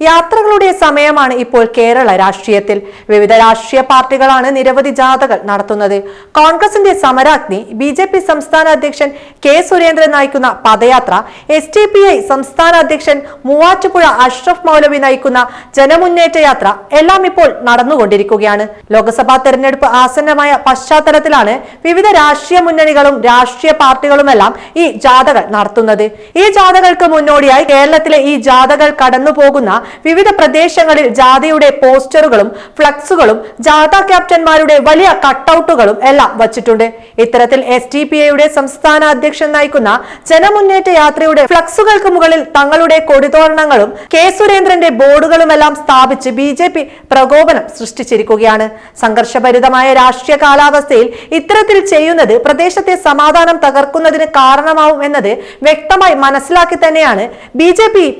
യാത്രകളുടെ സമയമാണ് ഇപ്പോൾ കേരള രാഷ്ട്രീയത്തിൽ. വിവിധ രാഷ്ട്രീയ പാർട്ടികളാണ് നിരവധി ജാഥകൾ നടത്തുന്നത്. കോൺഗ്രസിന്റെ സമരാഗ്നി ബി ജെ പി സംസ്ഥാന അധ്യക്ഷൻ കെ സുരേന്ദ്രൻ നയിക്കുന്ന പദയാത്ര എസ് ടി പി ഐ സംസ്ഥാന അധ്യക്ഷൻ മൂവാറ്റുപുഴ അഷ്റഫ് മൗലവി നയിക്കുന്ന ജനമുന്നേറ്റ യാത്ര എല്ലാം ഇപ്പോൾ നടന്നുകൊണ്ടിരിക്കുകയാണ്. ലോക്സഭാ തെരഞ്ഞെടുപ്പ് ആസന്നമായ പശ്ചാത്തലത്തിലാണ് വിവിധ രാഷ്ട്രീയ മുന്നണികളും രാഷ്ട്രീയ പാർട്ടികളുമെല്ലാം ഈ ജാഥകൾ നടത്തുന്നത്. ഈ ജാഥകൾക്ക് മുന്നോടിയായി കേരളത്തിലെ ഈ ജാഥകൾ കടന്നു പോകുന്ന വിവിധ പ്രദേശങ്ങളിൽ ജാഥയുടെ പോസ്റ്ററുകളും ഫ്ലക്സുകളും ജാഥ ക്യാപ്റ്റന്മാരുടെ വലിയ കട്ടൌട്ടുകളും എല്ലാം വച്ചിട്ടുണ്ട്. ഇത്തരത്തിൽ എസ് ഡി പി ഐയുടെ സംസ്ഥാന അധ്യക്ഷൻ നയിക്കുന്ന ജനമുന്നേറ്റ യാത്രയുടെ ഫ്ലക്സുകൾക്ക് മുകളിൽ തങ്ങളുടെ കൊടിതോരണങ്ങളും കെ സുരേന്ദ്രന്റെ ബോർഡുകളുമെല്ലാം സ്ഥാപിച്ച് ബി ജെ പി പ്രകോപനം സൃഷ്ടിച്ചിരിക്കുകയാണ്. സംഘർഷഭരിതമായ രാഷ്ട്രീയ കാലാവസ്ഥയിൽ ഇത്തരത്തിൽ ചെയ്യുന്നത് പ്രദേശത്തെ സമാധാനം തകർക്കുന്നതിന് കാരണമാവും എന്നത് വ്യക്തമായി മനസ്സിലാക്കി തന്നെയാണ് ബി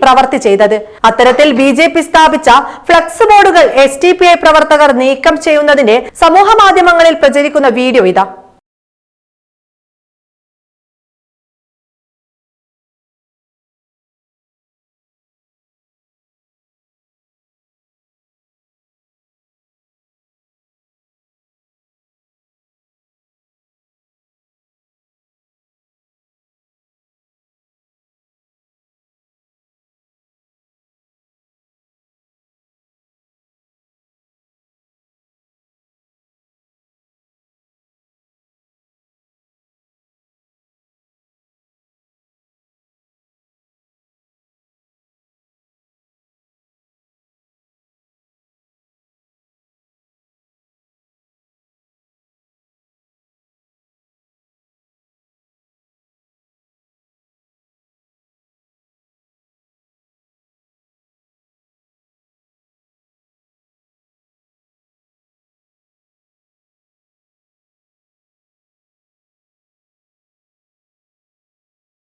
പ്രവർത്തി ചെയ്തത്. അത്തരത്തിൽ ബി ജെ പി സ്ഥാപിച്ച ഫ്ലക്സ് ബോർഡുകൾ എസ് പ്രവർത്തകർ നീക്കം ചെയ്യുന്നതിന്റെ സമൂഹ മാധ്യമങ്ങളിൽ പ്രചരിക്കുന്ന വീഡിയോ ഇതാ.